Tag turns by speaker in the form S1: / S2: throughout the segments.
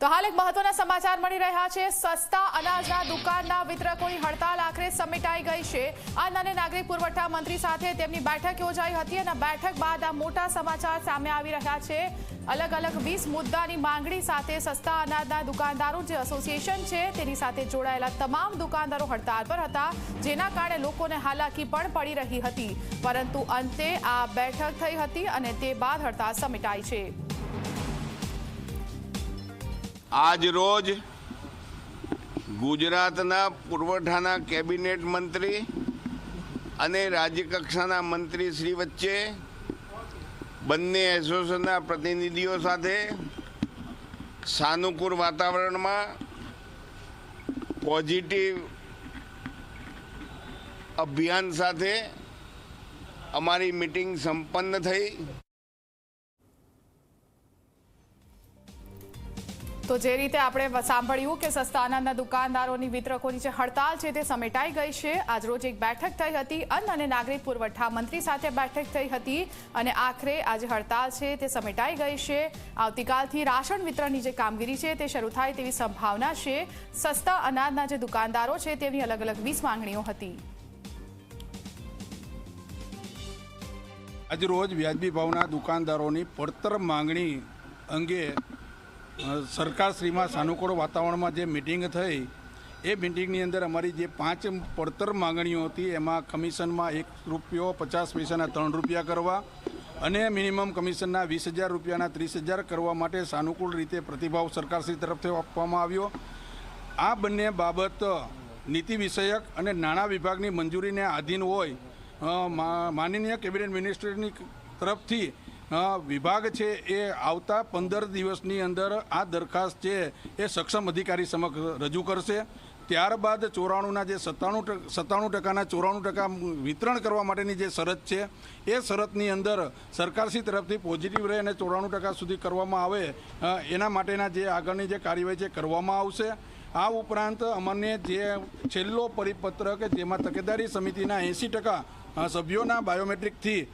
S1: તો હાલ એક મહત્વના સમાચાર મળી રહ્યા છે. સસ્તા અનાજના દુકાનના વિતરકોની હડતાલ આખરે સમેટાઈ ગઈ છે. અન્ન અને નાગરિક પુરવઠા મંત્રી સાથે તેમની બેઠક યોજાઈ હતી અને બેઠક બાદ આ મોટા સમાચાર સામે આવી રહ્યા છે. અલગ અલગ વીસ મુદ્દાની માંગણી સાથે સસ્તા અનાજના દુકાનદારો જે એસોસિએશન છે તેની સાથે જોડાયેલા તમામ દુકાનદારો હડતાલ પર હતા, જેના કારણે લોકોને હાલાકી પણ પડી રહી હતી. પરંતુ અંતે આ બેઠક થઈ હતી અને તે બાદ હડતાલ સમેટાઈ છે.
S2: આજ રોજ ગુજરાતના પુરવઠાના કેબિનેટ મંત્રી અને રાજ્યકક્ષાના મંત્રી શ્રી વચ્ચે બંને એસોસિએશનના પ્રતિનિધિઓ સાથે સાનુકૂળ વાતાવરણમાં પોઝિટિવ અભિયાન સાથે અમારી મિટિંગ સંપન્ન થઈ.
S1: તો જે રીતે આપણે સાંભળ્યું કે સસ્તા અનાજના દુકાનદારોની વિતરકોની જે હડતાલ છે તે સમેટાઈ ગઈ છે. આજરોજ એક બેઠક થઈ હતી. અન્ન અને નાગરિક પુરવઠા મંત્રી સાથે બેઠક થઈ હતી અને આખરે આજે હડતાલ છે તે સમેટાઈ ગઈ છે. આવતીકાલથી રાશન વિતરણની જે કામગીરી છે તે શરૂ થાય તેવી સંભાવના છે. સસ્તા અનાજના જે દુકાનદારો છે તેની અલગ અલગ વીસ માંગણીઓ હતી.
S3: આજરોજ વ્યાજબી ભાવના દુકાનદારોની પડતર માંગણી અંગે સરકારશ્રીમાં સાનુકૂળ વાતાવરણમાં જે મિટિંગ થઈ, એ મિટિંગની અંદર અમારી જે પાંચ પડતર માંગણીઓ હતી, એમાં કમિશનમાં એક રૂપિયો પચાસ પૈસાના ત્રણ રૂપિયા કરવા અને મિનિમમ કમિશનના વીસ હજાર રૂપિયાના ત્રીસ હજાર કરવા માટે સાનુકૂળ રીતે પ્રતિભાવ સરકારશ્રી તરફથી આપવામાં આવ્યો. આ બંને બાબત નીતિ વિષયક અને નાણાં વિભાગની મંજૂરીને આધીન હોય માનનીય કેબિનેટ મિનિસ્ટરની તરફથી વિભાગ છે એ આવતા પંદર દિવસની અંદર આ દરખાસ્ત છે એ સક્ષમ અધિકારી સમક્ષ રજૂ કરશે. ત્યારબાદ ચોરાણુંના જે સત્તાણું સત્તાણું ટકાના ચોરાણું ટકા વિતરણ કરવા માટેની જે શરત છે, એ શરતની અંદર સરકારશ્રી તરફથી પોઝિટિવ રહે અને ચોરાણું ટકા સુધી કરવામાં આવે એના માટેના જે આગળની જે કાર્યવાહી છે કરવામાં આવશે. આ ઉપરાંત અમને જે છેલ્લો પરિપત્ર કે જેમાં તકેદારી સમિતિના એંસી ટકા સભ્યોના બાયોમેટ્રિકથી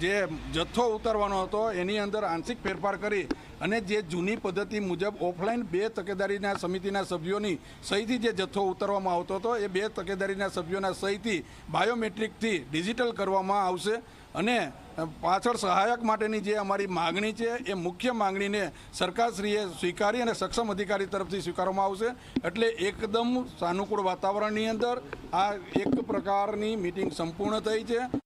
S3: જે જથ્થો ઉતારવાનો હતો, એની અંદર આંશિક ફેરફાર કરી અને જે જૂની પદ્ધતિ મુજબ ઓફલાઈન બે તકેદારીના સમિતિના સભ્યોની સહીથી જે જથ્થો ઉતારવામાં આવતો હતો, એ બે તકેદારીના સભ્યોના સહીથી બાયોમેટ્રિકથી ડિજિટલ કરવામાં આવશે અને પાછળ સહાયક માટેની જે અમારી માગણી છે, એ મુખ્ય માગણીને સરકારશ્રીએ સ્વીકારી અને સક્ષમ અધિકારી તરફથી સ્વીકારવામાં આવશે. એટલે એકદમ સાનુકૂળ વાતાવરણની અંદર આ એક પ્રકારની મિટિંગ સંપૂર્ણ થઈ છે.